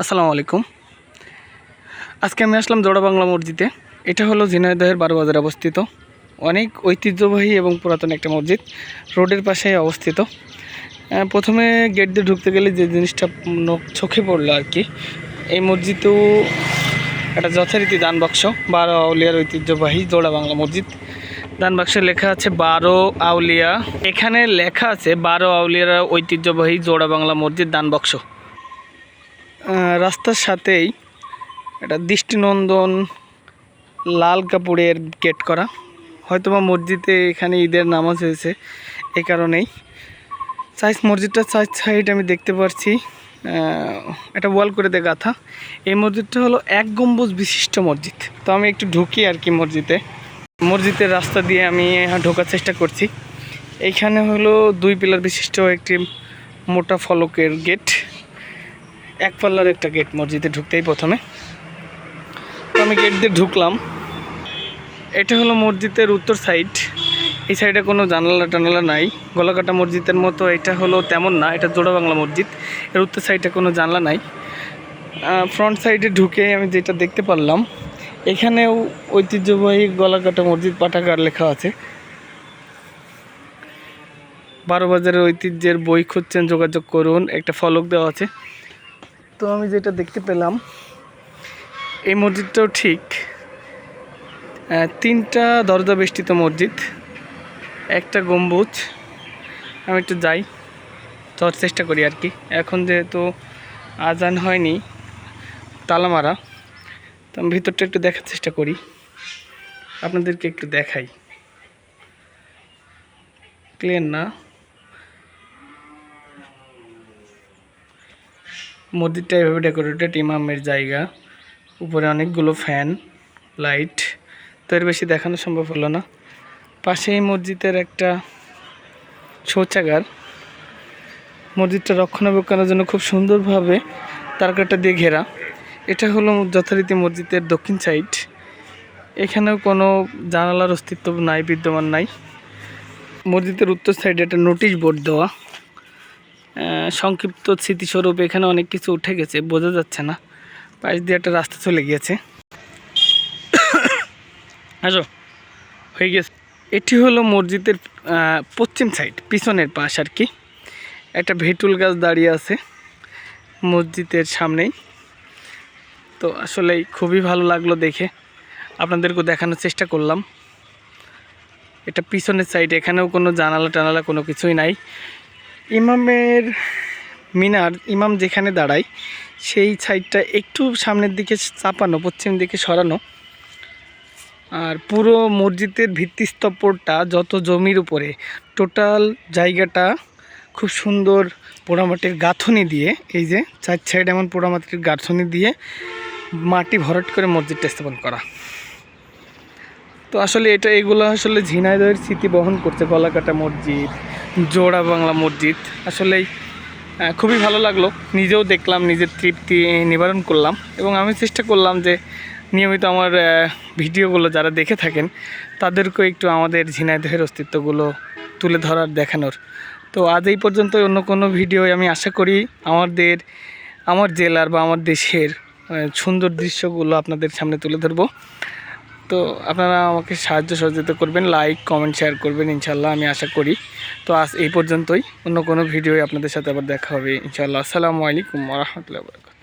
আসসালামু আলাইকুম। আজকে আমি আসলাম জোড়া বাংলা মসজিদে। এটা হলো ঝিনাইদহের বারো বাজারে অবস্থিত। অনেক ঐতিহ্যবাহী এবং পুরাতন একটা মসজিদ। রোডের পাশে অবস্থিত। প্রথমে গেট দিয়ে ঢুকতে গেলে যে জিনিসটা চোখে পড়ল আর কি, এই মসজিদেও একটা যথারীতি দান বাক্স বারো আউলিয়ার ঐতিহ্যবাহী জোড়া বাংলা মসজিদ। দান বাক্সে লেখা আছে, বারো আউলিয়া। এখানে লেখা আছে, বারো আউলিয়ার ঐতিহ্যবাহী জোড়া বাংলা মসজিদ দান বাক্স। রাস্তার সাথেই একটা দৃষ্টিনন্দন লাল কাপড়ের গেট করা। হয়তোবা মসজিদে এখানে ঈদের নামাজ হয়েছে এই কারণেই। সাইজ মসজিদটা সাইড সাইড আমি দেখতে পাচ্ছি আহ, একটা ওয়াল করে দিয়ে গাথা। এই মসজিদটা হলো এক গম্বুজ বিশিষ্ট মসজিদ। তো আমি একটু ঢুকি আর কি মসজিদে। মসজিদের রাস্তা দিয়ে আমি ঢোকার চেষ্টা করছি। এইখানে হলো দুই পিলার বিশিষ্ট একটি মোটা ফলকের গেট এক পাল্লার একটা গেট মসজিদে ঢুকতেই প্রথমে। তো আমি গেট দিয়ে ঢুকলাম। এটা হলো মসজিদের উত্তর সাইড এই সাইডে কোনো জানালা টানালা নাই। গলাকাটা মসজিদের মতো এটা হলো তেমন না, এটা জোড়া বাংলা মসজিদ। এর উত্তর সাইডে কোনো জানলা নাই। ফ্রন্ট সাইডে ঢুকে আমি যেটা দেখতে পারলাম, এখানেও ঐতিহ্যবাহী গলাকাটা মসজিদ পাঠাগার লেখা আছে। বারো বাজারের ঐতিহ্যের বই খুঁজছেন, যোগাযোগ করুন, একটা ফলক দেওয়া আছে। তো আমি যেটা দেখতে পেলাম, এই মসজিদটাও ঠিক তিনটা দরজা বেষ্টিত মসজিদ, একটা গম্বুজ, আমি একটু যাই, যাওয়ার চেষ্টা করি আর কি। এখন যেহেতু আজান হয়নি তালা মারা তো আমি ভিতরটা একটু দেখার চেষ্টা করি, আপনাদেরকে একটু দেখাই। ক্লিয়ার না? মসজিদটা এভাবে ডেকোরেটেড ইমামের জায়গা। উপরে অনেকগুলো ফ্যান লাইট তো এর বেশি দেখানো সম্ভব হলো না। পাশেই মসজিদের একটা শৌচাগার। মসজিদটা রক্ষণাবেক্ষণের জন্য খুব সুন্দরভাবে তারকাটা দিয়ে ঘেরা। এটা হলো যথারীতি মসজিদের দক্ষিণ সাইড এখানেও কোনো জানালার অস্তিত্ব নাই, বিদ্যমান নাই। মসজিদের উত্তর সাইডে একটা নোটিশ বোর্ড দেওয়া। সংক্ষিপ্ত স্মৃতিস্বরূপ এখানে অনেক কিছু উঠে গেছে, বোঝা যাচ্ছে না। পাশ দিয়ে একটা রাস্তা চলে গিয়েছে। আসো, হয়ে গেছে। এটি হলো মসজিদের পশ্চিম সাইড পিছনের পাশ আর কি। একটা ভেটুল গাছ দাঁড়িয়ে আছে মসজিদের সামনেই। তো আসলে খুবই ভালো লাগল দেখে। আপনাদেরকে দেখানোর চেষ্টা করলাম। এটা পিছনের সাইড এখানেও কোনো জানালা টানালা কোনো কিছুই নাই। ইমামের মিনার, ইমাম যেখানে দাঁড়ায়, সেই সাইডটা একটু সামনের দিকে চাপানো, পশ্চিম দিকে সরানো। আর পুরো মসজিদের ভিত্তিস্তম্ভটা যত জমির উপরে, টোটাল জায়গাটা খুব সুন্দর পোড়ামাটির গাঁথনি দিয়ে, এই যে চার সাইড এমন পোড়ামাটির গাঁথনি দিয়ে মাটি ভরাট করে মসজিদটা স্থাপন করা। তো আসলে এটা, এগুলো আসলে ঝিনাইদহের স্মৃতি বহন করছে, গলাকাটা মসজিদ, জোড়া বাংলা মসজিদ। আসলেই খুবই ভালো লাগল। নিজেও দেখলাম, নিজের তৃপ্তি নিবারণ করলাম। এবং আমি চেষ্টা করলাম যে, নিয়মিত আমার ভিডিওগুলো যারা দেখে থাকেন, তাদেরকেও একটু আমাদের ঝিনাইদহের অস্তিত্বগুলো তুলে ধরার দেখানোর। তো আজ এই পর্যন্ত অন্য কোনো ভিডিও আমি আশা করি আমাদের, আমার জেলার বা আমার দেশের সুন্দর দৃশ্যগুলো আপনাদের সামনে তুলে ধরবো। তো আপনারা আমাকে সাহায্য সহযোগিতা করবেন লাইক কমেন্ট শেয়ার করবেন ইনশাল্লাহ আমি আশা করি। তো আজ এই পর্যন্তই, অন্য কোনো ভিডিও আপনাদের সাথে আবার দেখা হবে ইনশাল্লাহ আসসালামু আলাইকুম রহমতুল্লাহ